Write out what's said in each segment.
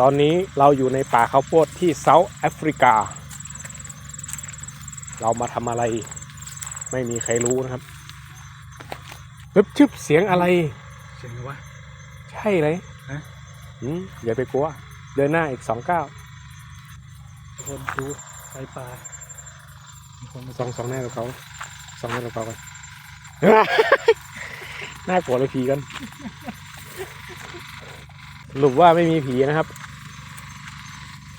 ตอนนี้เราอยู่ในป่าข้าวโพดที่เซาท์แอฟริกา เรามาทำอะไร ไม่มีใครรู้นะครับฮึบชึบเสียงอะไร เสียงวะ ใช่เลยฮะ อืมอย่าไปกลัว เดินหน้าอีกสองก้าวทุกคนดูไฟป่ามีคนมาสองสองหน้ากับเขาสองหน้ากับเขากัน น่ากลัวเลยผีกัน สรุปว่าไม่มีผีนะครับ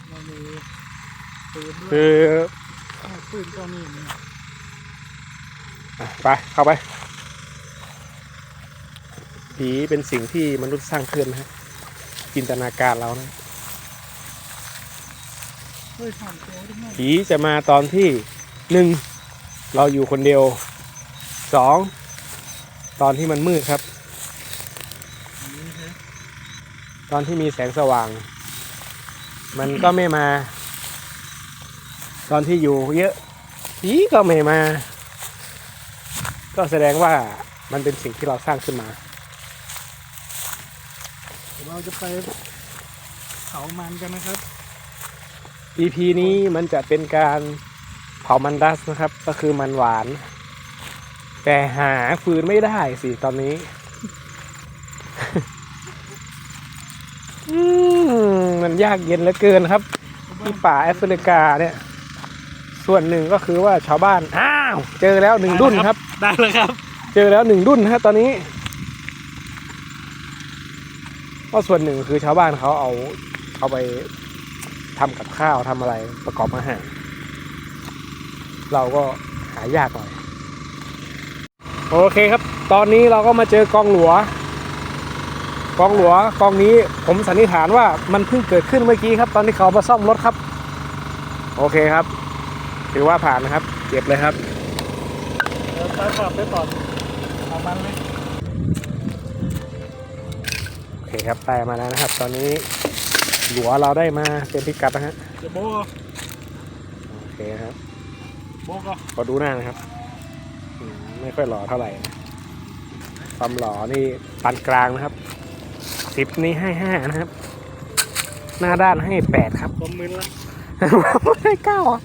เรามีปืนด้ว คืยออ้าวปืนก็มีนี่อะไปเข้าไป ผีเป็นสิ่งที่มนุษย์สร้างขึ้นนะฮะจินตนาการเรานะเฮ้ยผ่านตัวได้ไงผีจะมาตอนที่หนึ่งเราอยู่คนเดียวสองตอนที่มันมืดครับอันนี้ฮะตอนที่มีแสงสว่าง มันก็ไม่มา ตอนที่อยู่เยอะผีก็ไม่มา ก็แสดงว่ามันเป็นสิ่งที่เราสร้างขึ้นมาเดี๋ยวเราจะไปเผามันกันนะครับ EP นี้มันจะเป็นการเผามันดัสนะครับ ก็คือมันหวาน แต่หาฟืนไม่ได้สิตอนนี้อืมมันยากเย็นเหลือเกินครับ ที่ป่าแอฟริกาเนี่ย ส่วนหนึ่งก็คือว่าชาวบ้านอ้าวเจอแล้วหนึ่งดุนครับ ได้แล้วครับ เจอแล้วหนึ่งดุนฮะตอนนี้ก็ส่วนหนึ่งคือชาวบ้านเขาเอาเอาไปทำกับข้าวทำอะไรประกอบอาหารเราก็หายากหน่อยโอเคครับ ตอนนี้เราก็มาเจอกองหลัว กองหลัวกองนี้ผมสันนิษฐานว่ามันเพิ่งเกิดขึ้นเมื่อกี้ครับ ตอนที่เขามาซ่อมรถครับ โอเคครับ ถือว่าผ่านนะครับ เก็บเลยครับเดี๋ยวไปขับไปก่อนเอามันเลยโอเคครับได้มาแล้วนะครับ ตอนนี้หลัวเราได้มาเต็มพิกัดนะฮะเดี๋ยวโบกโอเคครับโบก็ขอดูหน้านะครับอืมไม่ค่อยหล่อเท่าไหร่นะความหล่อนี่ปานกลางนะครับสิบนี่ให้ห้านะครับ หน้าด้านให้แปดครับผมมึนละให้เก้าอะ